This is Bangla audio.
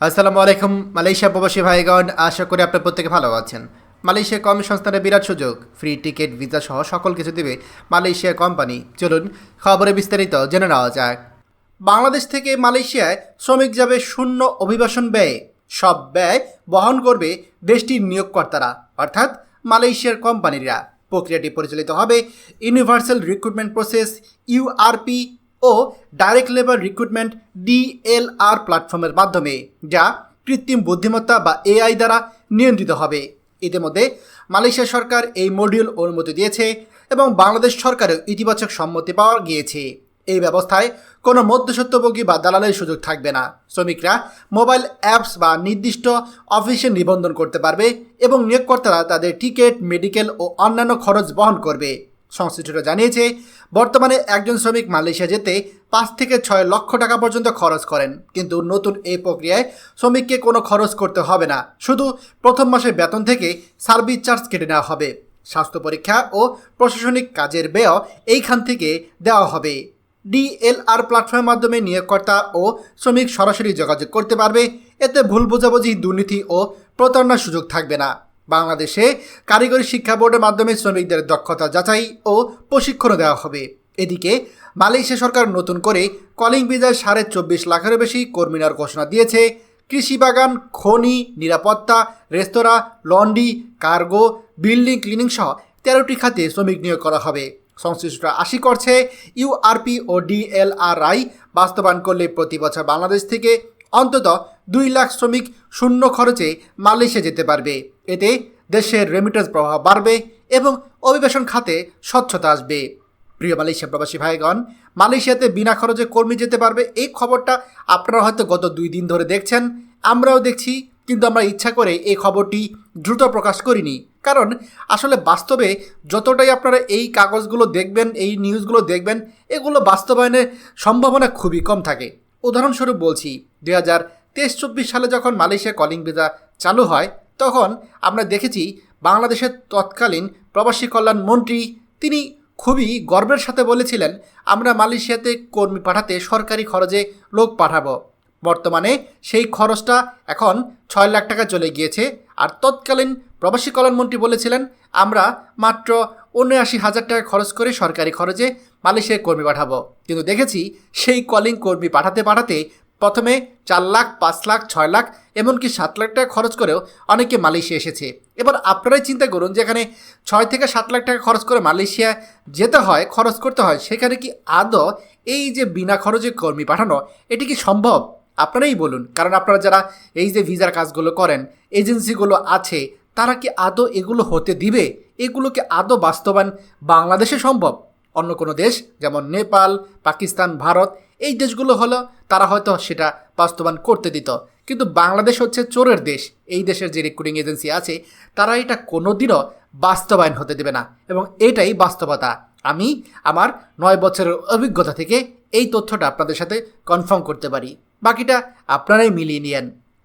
আসসালামু আলাইকুম, মালয়েশিয়া প্রবাসী ভাইগণ, আশা করি আপনার প্রত্যেকে ভালো আছেন। মালয়েশিয়া কর্মসংস্থানের বিরাট সুযোগ, ফ্রি টিকিট, ভিসা সহ সকল কিছু দেবে মালয়েশিয়া কোম্পানি। চলুন, খবরে বিস্তারিত জেনে নেওয়া যাক। বাংলাদেশ থেকে মালয়েশিয়ায় শ্রমিক যাবে শূন্য অভিবাসন ব্যয়ে। সব ব্যয় বহন করবে দেশটির নিয়োগকর্তারা, অর্থাৎ মালয়েশিয়ার কোম্পানিরা। প্রক্রিয়াটি পরিচালিত হবে ইউনিভার্সাল রিক্রুটমেন্ট প্রসেস ইউআরপি ও ডাইরেক্ট লেবার রিক্রুটমেন্ট ডিএলআর প্ল্যাটফর্মের মাধ্যমে, যা কৃত্রিম বুদ্ধিমত্তা বা এআই দ্বারা নিয়ন্ত্রিত হবে। ইতিমধ্যে মালয়েশিয়া সরকার এই মডিউল অনুমতি দিয়েছে এবং বাংলাদেশ সরকারেও ইতিবাচক সম্মতি পাওয়া গিয়েছে। এই ব্যবস্থায় কোনো মধ্যসত্ত্বভোগী বা দালালের সুযোগ থাকবে না। শ্রমিকরা মোবাইল অ্যাপস বা নির্দিষ্ট অফিসে নিবন্ধন করতে পারবে এবং নিয়োগকর্তারা তাদের টিকিট, মেডিকেল ও অন্যান্য খরচ বহন করবে। সংশ্লিষ্টরা জানিয়েছে বর্তমানে একজন শ্রমিক মালয়েশিয়া যেতে পাঁচ থেকে ছয় লক্ষ টাকা পর্যন্ত খরচ করেন। কিন্তু নতুন এই প্রক্রিয়ায় শ্রমিককে কোনো খরচ করতে হবে না। শুধু প্রথম মাসের বেতন থেকে সার্ভিস চার্জ কেটে নেওয়া হবে। স্বাস্থ্য পরীক্ষা ও প্রশাসনিক কাজের ব্যয় এইখান থেকে দেওয়া হবে। ডিএলআর প্ল্যাটফর্মের মাধ্যমে নিয়োগকর্তা ও শ্রমিক সরাসরি যোগাযোগ করতে পারবে। এতে ভুল বোঝাবুঝি, দুর্নীতি ও প্রতারণার সুযোগ থাকবে না। বাংলাদেশে কারিগরি শিক্ষা বোর্ডের মাধ্যমে শ্রমিকদের দক্ষতা যাচাই ও প্রশিক্ষণও দেওয়া হবে। এদিকে, মালয়েশিয়া সরকার নতুন করে কলিং ভিজায় সাড়ে চব্বিশ লাখেরও বেশি কর্মী নেওয়ার ঘোষণা দিয়েছে। কৃষি বাগান, খনি, নিরাপত্তা, রেস্তোরাঁ, লন্ডি, কার্গো, বিল্ডিং ক্লিনিং সহ তেরোটি খাতে শ্রমিক নিয়োগ করা হবে। সংশ্লিষ্টরা আশি করছে ইউআরপি ও ডিএলআরআই বাস্তবায়ন করলে প্রতি বছর বাংলাদেশ থেকে অন্তত দুই লাখ শ্রমিক শূন্য খরচে মালয়েশিয়া যেতে পারবে। এতে দেশের রেমিটেন্স প্রভাব বাড়বে এবং অভিবাসন খাতে স্বচ্ছতা আসবে। প্রিয় মালয়েশিয়া প্রবাসী ভাইগণ, মালয়েশিয়াতে বিনা খরচে কর্মী যেতে পারবে এই খবরটা আপনারা হয়তো গত দুই দিন ধরে দেখছেন, আমরাও দেখছি, কিন্তু আমরা ইচ্ছা করে এই খবরটি দ্রুত প্রকাশ করিনি। কারণ আসলে বাস্তবে যতটাই আপনারা এই কাগজগুলো দেখবেন, এই নিউজগুলো দেখবেন, এগুলো বাস্তবায়নের সম্ভাবনা খুবই কম থাকে। উদাহরণস্বরূপ বলছি, দুই হাজার তেইশ চব্বিশ সালে যখন মালয়েশিয়া কলিং ভিসা চালু হয় তখন আমরা দেখেছি বাংলাদেশের তৎকালীন প্রবাসী কল্যাণ মন্ত্রী তিনি খুবই গর্বের সাথে বলেছিলেন, আমরা মালয়েশিয়াতে কর্মী পাঠাতে সরকারি খরচে লোক পাঠাবো। বর্তমানে সেই খরচটা এখন ছয় লাখ টাকা চলে গিয়েছে। আর তৎকালীন প্রবাসী কল্যাণমন্ত্রী বলেছিলেন, আমরা মাত্র উনআশি হাজার টাকা খরচ করে সরকারি খরচে মালয়েশিয়ায় কর্মী পাঠাবো। কিন্তু দেখেছি সেই কলিং কর্মী পাঠাতে পাঠাতে প্রথমে চার লাখ, পাঁচ লাখ, ছয় লাখ, এমনকি সাত লাখ টাকা খরচ করেও অনেকে মালয়েশিয়া এসেছে। এবার আপনারাই চিন্তা করুন যেখানে ছয় থেকে সাত লাখ টাকা খরচ করে মালয়েশিয়া যেতে হয়, খরচ করতে হয়, সেখানে কি আদৌ এই যে বিনা খরচে কর্মী পাঠানো, এটি কি সম্ভব? আপনারাই বলুন। কারণ আপনারা যারা এই যে ভিসার কাজগুলো করেন, এজেন্সিগুলো আছে, তারা কি আদৌ এগুলো হতে দিবে? এগুলোকে আদৌ বাস্তবায়ন বাংলাদেশে সম্ভব? অন্য কোনো দেশ, যেমন নেপাল, পাকিস্তান, ভারত, এই দেশগুলো হলো, তারা হয়তো সেটা বাস্তবায়ন করতে দিত। কিন্তু বাংলাদেশ হচ্ছে চোরের দেশ। এই দেশের যে রিক্রুটিং এজেন্সি আছে, তারা এটা কোনোদিনও বাস্তবায়ন হতে দেবে না। এবং এটাই বাস্তবতা। আমি আমার নয় বছরের অভিজ্ঞতা থেকে এই তথ্যটা আপনাদের সাথে কনফার্ম করতে পারি। বাকিটা আপনারাই মিলিয়ে নিয়েন।